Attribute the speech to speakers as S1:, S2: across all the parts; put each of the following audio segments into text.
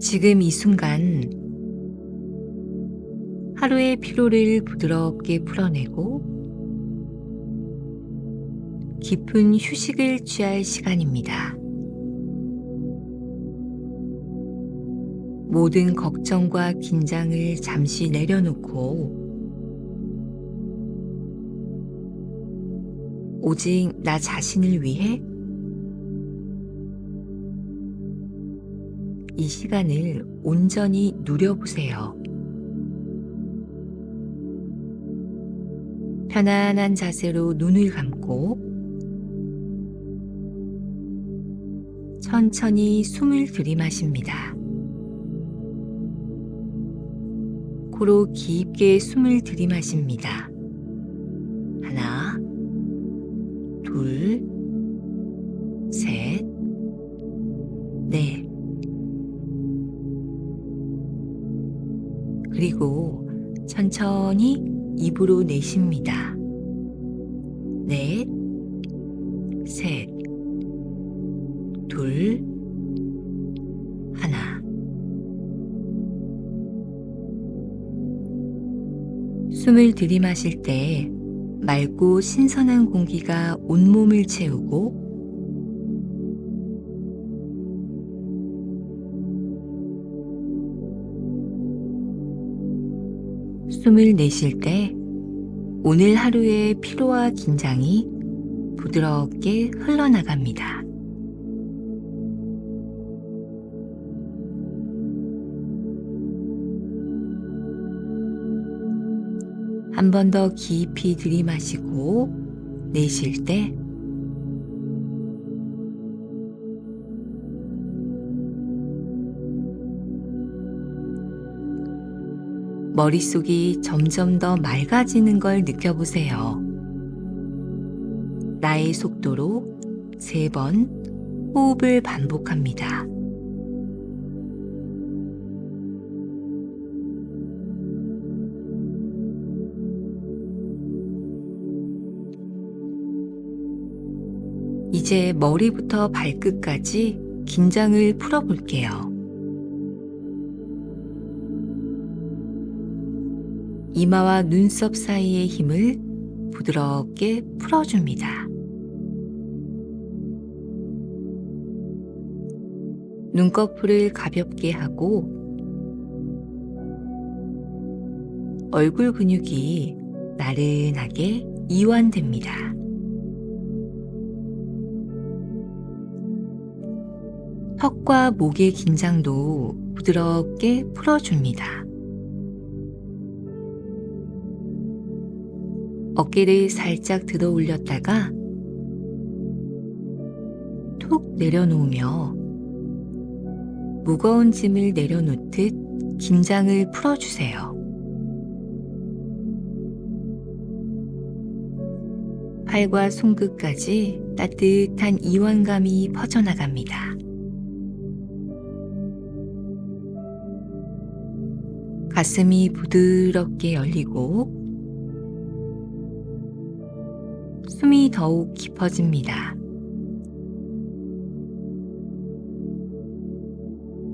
S1: 지금 이 순간 하루의 피로를 부드럽게 풀어내고 깊은 휴식을 취할 시간입니다. 모든 걱정과 긴장을 잠시 내려놓고 오직 나 자신을 위해 이 시간을 온전히 누려보세요. 편안한 자세로 눈을 감고 천천히 숨을 들이마십니다. 코로 깊게 숨을 들이마십니다. 그리고 천천히 입으로 내쉽니다. 넷, 셋, 둘, 하나. 숨을 들이마실 때 맑고 신선한 공기가 온몸을 채우고 숨을 내쉴 때 오늘 하루의 피로와 긴장이 부드럽게 흘러나갑니다. 한 번 더 깊이 들이마시고 내쉴 때 머릿속이 점점 더 맑아지는 걸 느껴보세요. 나의 속도로 세 번 호흡을 반복합니다. 이제 머리부터 발끝까지 긴장을 풀어볼게요. 이마와 눈썹 사이의 힘을 부드럽게 풀어줍니다. 눈꺼풀을 가볍게 하고 얼굴 근육이 나른하게 이완됩니다. 턱과 목의 긴장도 부드럽게 풀어줍니다. 어깨를 살짝 들어 올렸다가 툭 내려놓으며 무거운 짐을 내려놓듯 긴장을 풀어주세요. 팔과 손끝까지 따뜻한 이완감이 퍼져나갑니다. 가슴이 부드럽게 열리고 숨이 더욱 깊어집니다.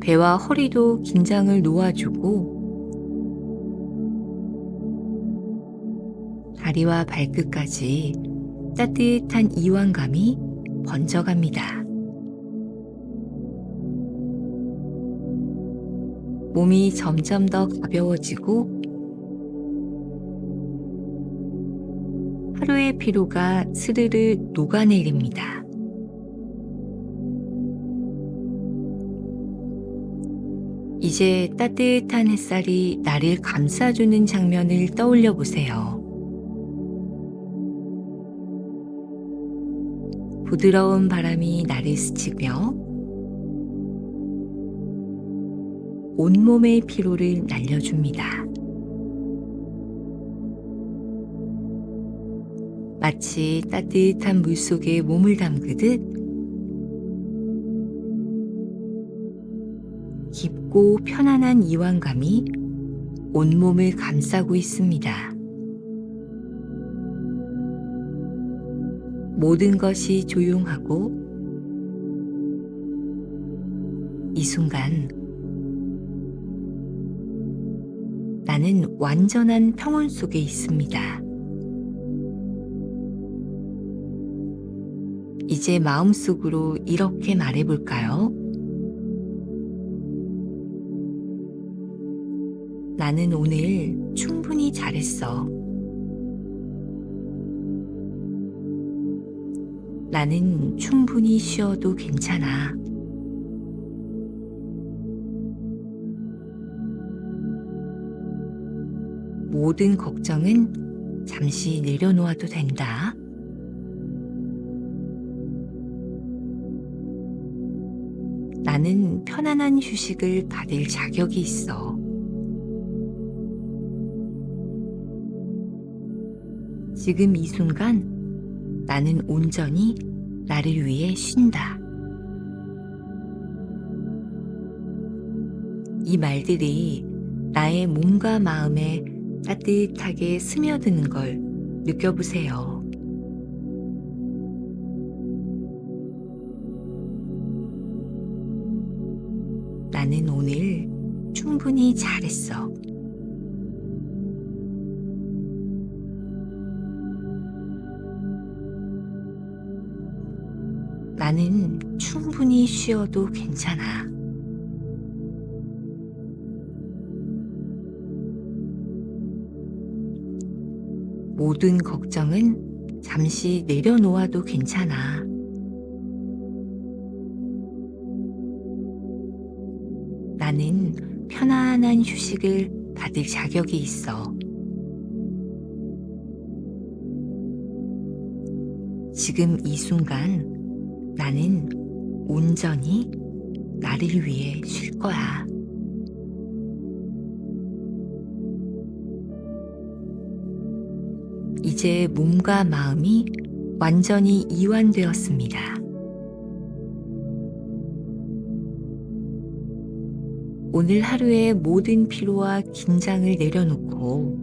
S1: 배와 허리도 긴장을 놓아주고 다리와 발끝까지 따뜻한 이완감이 번져갑니다. 몸이 점점 더 가벼워지고 피로가 스르르 녹아내립니다. 이제 따뜻한 햇살이 나를 감싸주는 장면을 떠올려 보세요. 부드러운 바람이 나를 스치며 온몸의 피로를 날려줍니다. 마치 따뜻한 물 속에 몸을 담그듯 깊고 편안한 이완감이 온몸을 감싸고 있습니다. 모든 것이 조용하고 이 순간 나는 완전한 평온 속에 있습니다. 이제 마음속으로 이렇게 말해볼까요? 나는 오늘 충분히 잘했어. 나는 충분히 쉬어도 괜찮아. 모든 걱정은 잠시 내려놓아도 된다. 나는 편안한 휴식을 받을 자격이 있어. 지금 이 순간 나는 온전히 나를 위해 쉰다. 이 말들이 나의 몸과 마음에 따뜻하게 스며드는 걸 느껴보세요. 나는 오늘 충분히 잘했어. 나는 충분히 쉬어도 괜찮아. 모든 걱정은 잠시 내려놓아도 괜찮아. 편안한 휴식을 받을 자격이 있어. 지금 이 순간 나는 온전히 나를 위해 쉴 거야. 이제 몸과 마음이 완전히 이완되었습니다. 오늘 하루의 모든 피로와 긴장을 내려놓고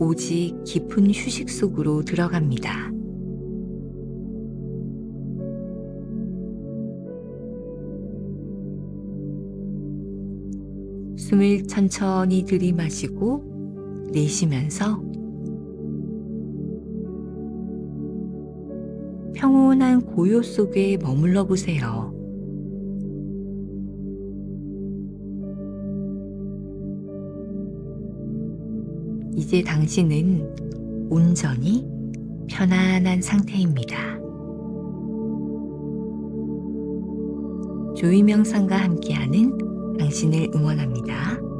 S1: 오직 깊은 휴식 속으로 들어갑니다. 숨을 천천히 들이마시고 내쉬면서 평온한 고요 속에 머물러 보세요. 이제 당신은 온전히 편안한 상태입니다. 조이명상과 함께하는 당신을 응원합니다.